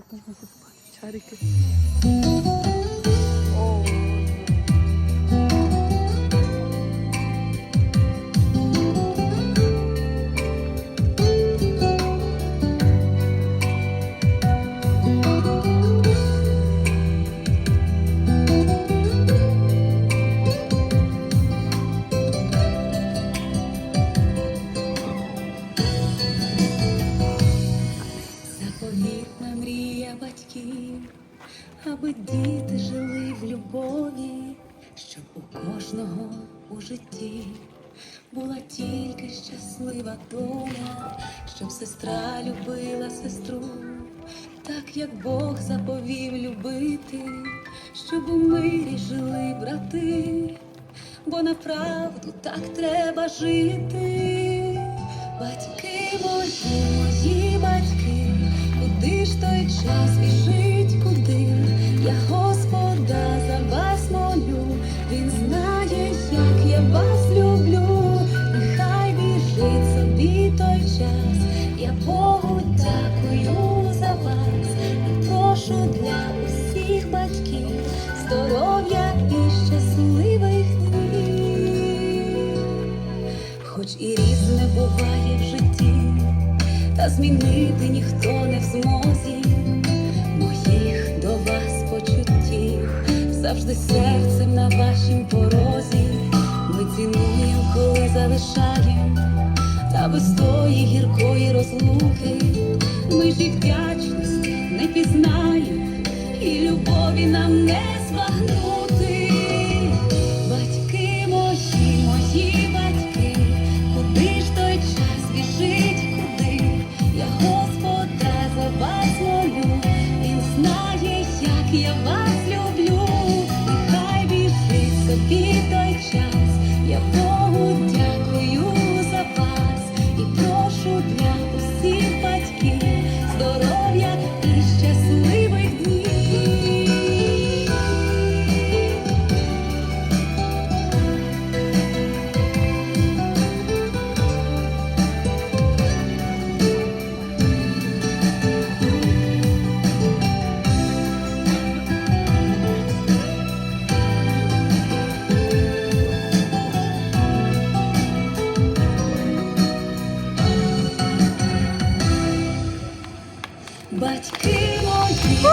सारे के мрія батьків, аби діти жили в любові, щоб у кожного у житті була тільки щаслива доля, щоб сестра любила сестру, так як Бог заповів любити, щоб у мирі жили брати, бо на правду так треба жити. Змінити ніхто не в змозі моїх до вас почуттів, завжди серцем на вашім порозі. Ми цінуємо, коли залишаємо, та без тої гіркої розлуки. Ми ж і вдячності не пізнаємо, і любові нам не збагнути. Собі той час, я Богу дякую Батьки мої,